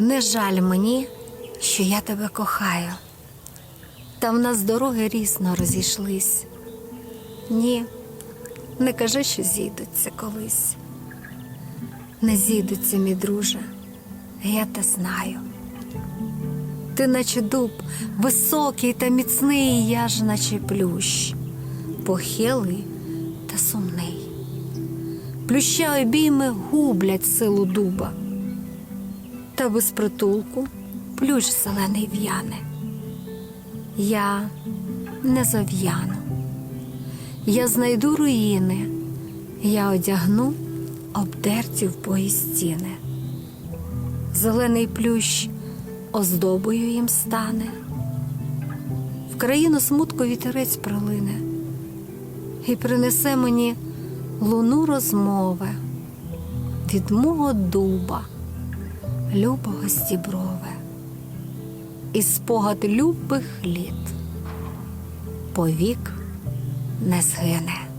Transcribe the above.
Не жаль мені, що я тебе кохаю. Та в нас дороги різно розійшлись. Ні, не кажи, що зійдуться колись. Не зійдуться, мій друже, я те знаю. Ти, наче дуб, високий та міцний, я ж наче плющ, похилий та сумний. Плюща обійми гублять силу дуба, та без притулку плющ зелений в'яне. Я не зав'яну, я знайду руїни, я одягну обдерті в бої стіни. Зелений плющ оздобою їм стане, в країну смутку вітерець пролине і принесе мені луну розмови від мого дуба, любого стіброве, і спогад любих літ повік не згине.